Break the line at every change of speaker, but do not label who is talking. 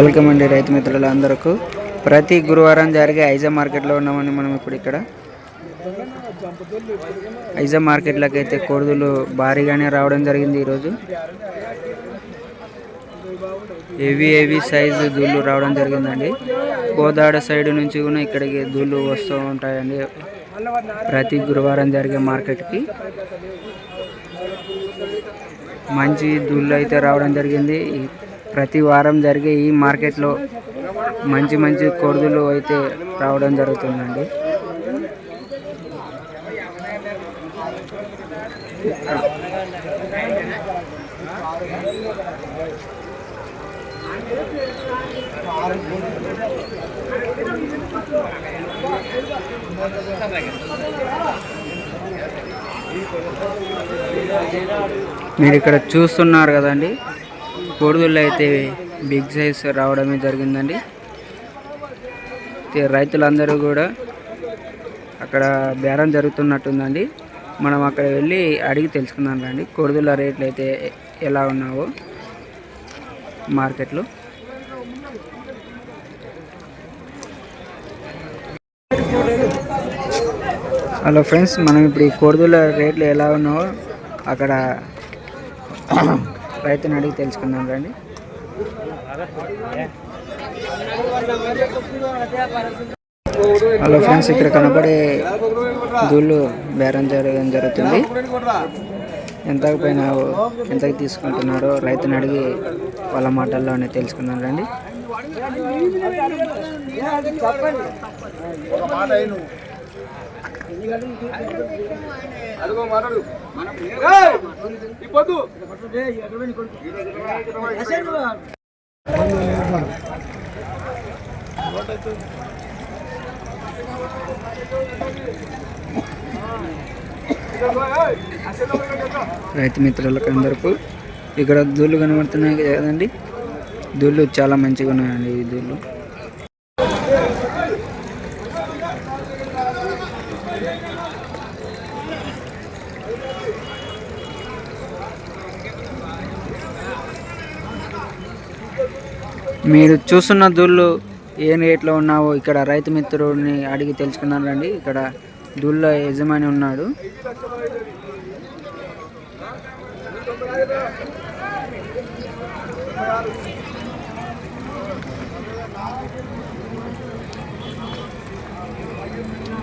Welcome అండి రైతు మిత్రులు అందరకు ప్రతి గురువారం జరిగే ఐజా మార్కెట్లో ఉన్నామని మనం ఇప్పుడు ఇక్కడ. ఐజా మార్కెట్లోకి అయితే కోడుదులు భారీగానే రావడం జరిగింది ఈరోజు. హెవీ హెవీ సైజు దూళ్ళు రావడం జరిగిందండి. కోదాడ సైడ్ నుంచి కూడా ఇక్కడికి దూళ్ళు వస్తూ ఉంటాయండి. ప్రతి గురువారం జరిగే మార్కెట్కి. మంచి దూళ్ళు అయితే రావడం జరిగింది. ఈ ప్రతి వారం జరిగే ఈ మార్కెట్లో మంచి మంచి కొడుదులు అయితే రావడం జరుగుతుందండి. మీరు ఇక్కడ చూస్తున్నారు కదండి. కోడిగుళ్ళు అయితే బిగ్ సైజ్ రావడమే జరిగిందండి. రైతులందరూ కూడా అక్కడ బేరం జరుగుతున్నట్టుందండి. మనం అక్కడ వెళ్ళి అడిగి తెలుసుకుందాం రండి. కోడిగుళ్ళ రేట్లు అయితే ఎలా ఉన్నావో మార్కెట్లో. హలో ఫ్రెండ్స్ మనం ఇప్పుడు ఈ రేట్లు ఎలా ఉన్నావో అక్కడ రైతుని అడిగి తెలుసుకుందాం రండి. హలో ఫ్రెండ్స్ ఇక్కడ కనపడే దూళ్ళు బేరం జరగడం జరుగుతుంది. ఎంతకు పైన ఎంతకు తీసుకుంటున్నారో రైతుని అడిగి వాళ్ళ మాటల్లోనే తెలుసుకుందాం రండి. రైతు మిత్రులకు అందరికీ ఇక్కడ దూళ్ళు కనబడుతున్నాయి కదండి. దూళ్ళు చాలా మంచిగా ఉన్నాయండి ఈ దూళ్ళు. మీరు చూస్తున్న దూళ్ళు ఏ రేట్లో ఉన్నావో ఇక్కడ రైతు మిత్రుడిని అడిగి తెలుసుకున్నారండి. ఇక్కడ దూళ్ళ యజమాని ఉన్నాడు.